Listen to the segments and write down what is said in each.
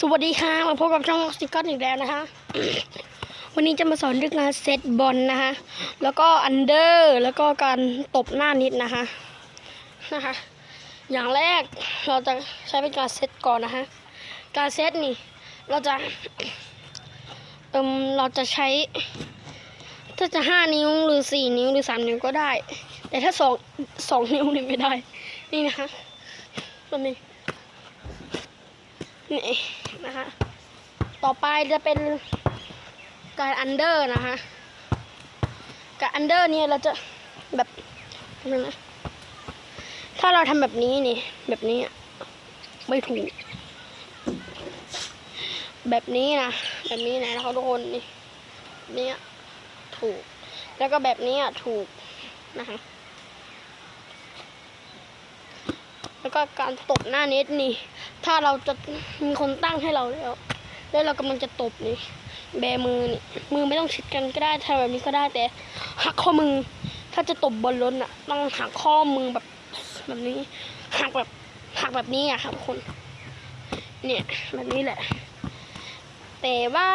สวัสดีค่ะมาพบกับช่องสติกเกอร์อีกแล้วนะคะ วันนี้จะมาสอนเรื่องการเซตบอลนะคะ แล้วก็อันเดอร์แล้วก็การตบหน้านิดนะคะนะคะ อย่างแรกเราจะใช้เป็นการเซตก่อนนะคะ การเซตนี่เราจะเอิมเราจะใช้ ถ้าจะห้านิ้วหรือสี่นิ้วหรือสามนิ้วก็ได้ แต่ถ้าสองสองนิ้วนี่ไม่ได้นี่นะคะตัวนี้ นี่นะคะต่อไปจะเป็นการอันเดอร์นะคะการอันเดอร์เนี่ยเราจะแบบนึงนะถ้าเราทำแบบนี้นี่ แบบนี้อะไม่ถูก แบบนี้นะ แบบนี้นะนะคะทุกคนนี่นี้อะถูก แล้วก็แบบนี้อะถูกนะคะแล้วก็การตบหน้าเน็ตนี่ ถ้าเราจะมีคนตั้งให้เราแล้วแล้วเรากำลังจะตบนี่ แบมือนี่ มือไม่ต้องชิดกันก็ได้ทำแบบนี้ก็ได้แต่ หักข้อมือ ถ้าจะตบบอลล้นอะ ต้องหักข้อมือแบบแบบนี้ หักแบบหักแบบนี้อะครับทุกคน เนี่ยแบบนี้แหละ แต่ว่า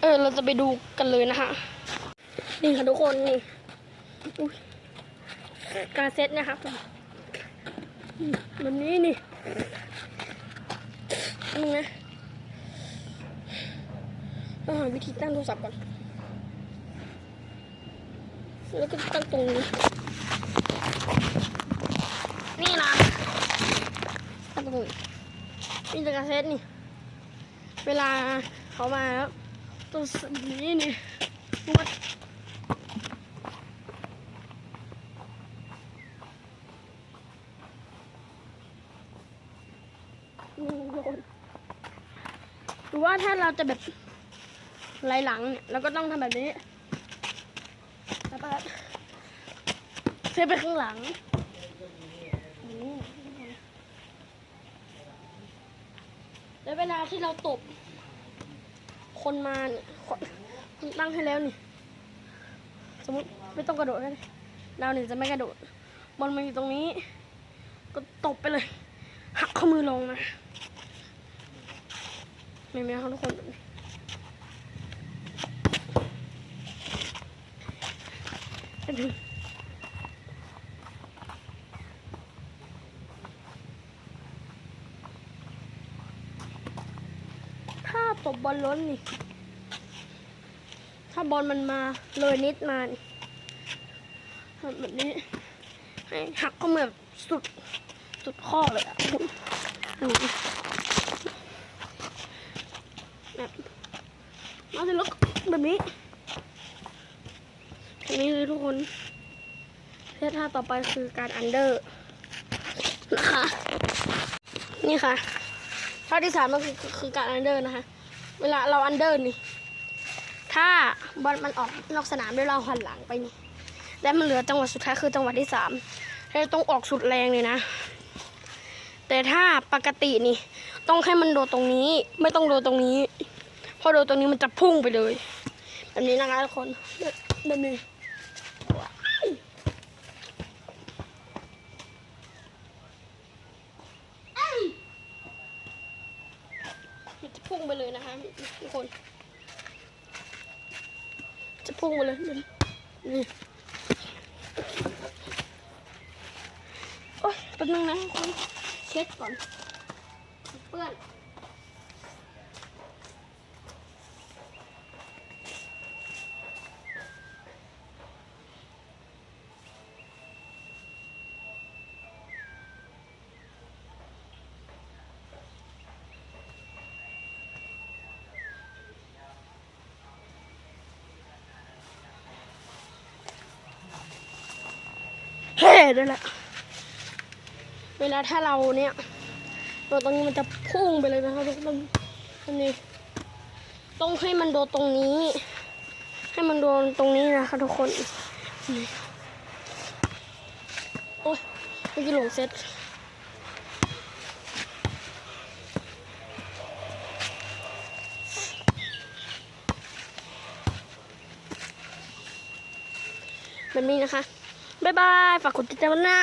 เออเราจะไปดูกันเลยนะคะนี่ค่ะทุกคนนี่การเซตนะครับ แบบนี้นี่นึงนะต้องหาวิธีตั้งโทรศัพท์ก่อน แล้วก็ตั้งตรงนี้ นี่นะตั้งตรงนี้นี่จะกาเซตนี่ เวลาเขามาแล้วตัวนี้นี่วัดห รือว่าถ้าเราจะแบบไหลหลังเนี่ยเราก็ต้องทำแบบนี้แล้วก็เซไปข้างหลังแล้วเวลาที่เราตบ คนมาเนี่ยคนตั้งให้แล้วนี่ สมมติไม่ต้องกระโดดก็ได้เราเนี่ยจะไม่กระโดด บอลมันอยู่ตรงนี้ ก็ตบไปเลย หักข้อมือลงนะ ม่ไม่เขาทุกคนถ้าตบบอลล้นนี่ ถ้าบอลมันมาเลยนิดมานี่แบบนี้ ให้หักเข้ามาแบบสุด สุดข้อเลยอะดูดิแบบ มาสิลูกแบบนี้แบบนี้เลยทุกคนเพื่อท่าต่อไปคือการอันเดอร์นะคะนี่ค่ะท่าที่สามก็คือคือการอันเดอร์นะคะ เวลาเราอันเดอร์นี่ ถ้าบอลมันออกนอกสนามด้วยเราหันหลังไปนี่และมันเหลือจังหวะสุดท้ายคือจังหวะที่สามเราต้องออกสุดแรงเลยนะ แต่ถ้าปกตินี่ ต้องให้มันโดนตรงนี้ ไม่ต้องโดนตรงนี้ พราะโดนตรงนี้มันจะพุ่งไปเลย แบบนี้นะคะทุกคนแบบนี้มันจะพุ่งไปเลยนะคะทุกคน จะพุ่งไปเลยนี่นี่โอ๊ยแป๊บนึงนะทุกคนเช็ดก่อนเปื้อน เฮ้ได้ละ เวลาถ้าเราเนี่ยตัวตรงนี้มันจะพุ่งไปเลยนะคะทุกคนอันนี้ต้องให้มันโดนตรงนี้ ให้มันโดนตรงนี้นะคะทุกคนโอ้ยเมื่อกี้หลงเซตแบบนี้นะคะ บ๊ายบาย ฝากกดติดตามนะ